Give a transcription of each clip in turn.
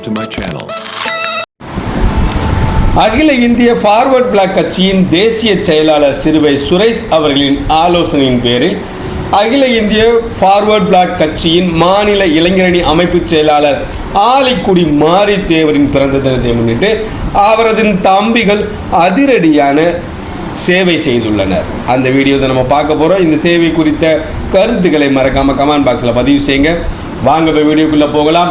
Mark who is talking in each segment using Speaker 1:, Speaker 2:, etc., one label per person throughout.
Speaker 1: subscribe to my channel.
Speaker 2: அகில இந்திய forward black கட்சியின் தேசிய செயலாளர் சிறுவை சுரேஷ் அவர்களின் ஆலோசனையின் பேரில் அகில இந்திய ஃபார்வர்ட் பிளாக் கட்சியின் மாநில இளைஞரணி அமைப்பு செயலாளர் ஆலிக்குடி மாரி தேவரின் பிறந்த தினத்தை முன்னிட்டு அவரது தம்பிகள் அதிரடியான சேவை செய்துள்ளனர். அந்த வீடியோவை நம்ம பார்க்க போகிறோம் இந்த சேவை குறித்த கருத்துக்களை மறக்காமல் கமெண்ட் பாக்ஸில் பதிவு செய்யுங்க. வாங்க இப்போ வீடியோக்குள்ளே போகலாம்.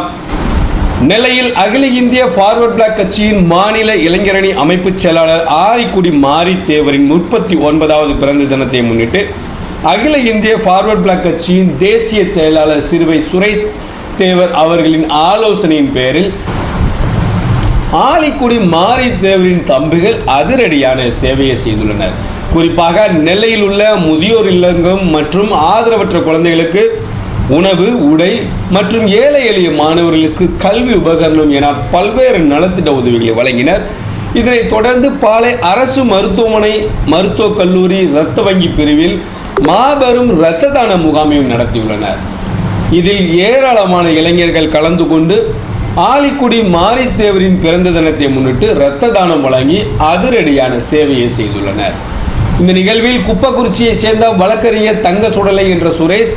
Speaker 2: நெல்லையில் அகில இந்திய ஃபார்வர்ட் பிளாக் கட்சியின் மாநில இளைஞரணி அமைப்பு செயலாளர் ஆரிக்குடி மாரி தேவரின் முப்பத்தி ஒன்பதாவது பிறந்த தினத்தை முன்னிட்டு அகில இந்திய ஃபார்வர்ட் பிளாக் கட்சியின் தேசிய செயலாளர் சிறுவை சுரேஷ் தேவர் அவர்களின் ஆலோசனையின் பேரில் ஆலிக்குடி மாரி தேவரின் தம்பிகள் அதிரடியான சேவையை செய்துள்ளனர். குறிப்பாக நெல்லையில் உள்ள முதியோர் இல்லங்கம் மற்றும் ஆதரவற்ற குழந்தைகளுக்கு உணவு உடை மற்றும் ஏழை எளிய மாணவர்களுக்கு கல்வி உபகரணம் என பல்வேறு நலத்திட்ட உதவிகளை வழங்கினர். இதனைத் தொடர்ந்து பாலை அரசு மருத்துவமனை மருத்துவக் கல்லூரி இரத்த வங்கி பிரிவில் மாபெரும் இரத்த தான முகாமையும் நடத்தியுள்ளனர். இதில் ஏராளமான இளைஞர்கள் கலந்து கொண்டு ஆலிக்குடி மாரித்தேவரின் பிறந்த தினத்தை முன்னிட்டு இரத்த தானம் வழங்கி அதிரடியான சேவையை செய்துள்ளனர். இந்த நிகழ்வில் குப்பக்குறிச்சியை சேர்ந்த வழக்கறிஞர் தங்க சுடலை என்ற சுரேஷ்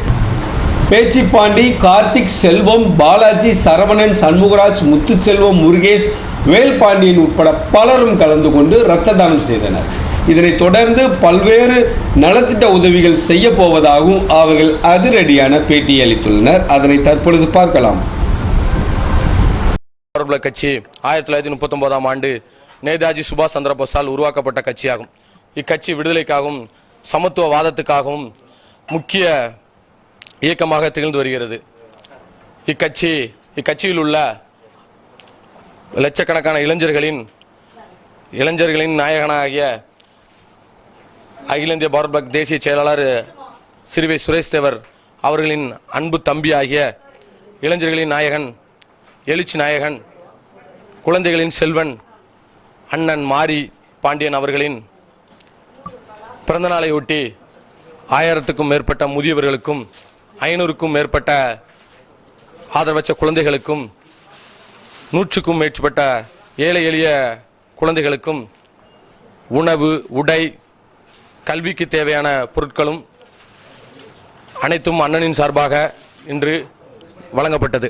Speaker 2: பேச்சிப்பாண்டி கார்த்திக் செல்வம் பாலாஜி சரவணன் சண்முகராஜ் முத்துச்செல்வம் முருகேஷ் வேல்பாண்டியன் உட்பட பலரும் கலந்து கொண்டு இரத்த தானம் செய்தனர். இதனைத் தொடர்ந்து பல்வேறு நலத்திட்ட உதவிகள் செய்ய போவதாகவும் அவர்கள் அதிரடியான பேட்டி அளித்துள்ளனர். அதனை தற்பொழுது பார்க்கலாம்.
Speaker 3: கட்சி ஆயிரத்தி தொள்ளாயிரத்தி முப்பத்தொன்பதாம் ஆண்டு நேதாஜி சுபாஷ் சந்திர போஸால் உருவாக்கப்பட்ட கட்சியாகும். இக்கட்சி விடுதலைக்காகவும் சமத்துவவாதத்துக்காகவும் முக்கிய இயக்கமாக திகழ்ந்து வருகிறது. இக்கட்சி இக்கட்சியில் உள்ள லட்சக்கணக்கான இளைஞர்களின் இளைஞர்களின் நாயகனாகிய அகில இந்திய பாரத் பக் தேசிய செயலாளர் சிறுவை சுரேஷ் தேவர் அவர்களின் அன்பு தம்பி ஆகிய இளைஞர்களின் நாயகன் எழுச்சி நாயகன் குழந்தைகளின் செல்வன் அண்ணன் மாரி பாண்டியன் அவர்களின் பிறந்த ஆயிரத்துக்கும் மேற்பட்ட முதியவர்களுக்கும் ஐநூறுக்கும் மேற்பட்ட ஆதரவற்ற குழந்தைகளுக்கும் நூற்றுக்கும் மேற்பட்ட ஏழை எளிய குழந்தைகளுக்கும் உணவு உடை கல்விக்கு தேவையான பொருட்களும் அனைத்தும் அண்ணனின் சார்பாக இன்று வழங்கப்பட்டது.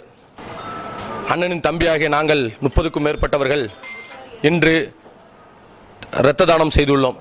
Speaker 3: அண்ணனின் தம்பியாகிய நாங்கள் முப்பதுக்கும் மேற்பட்டவர்கள் இன்று இரத்த தானம் செய்துள்ளோம்.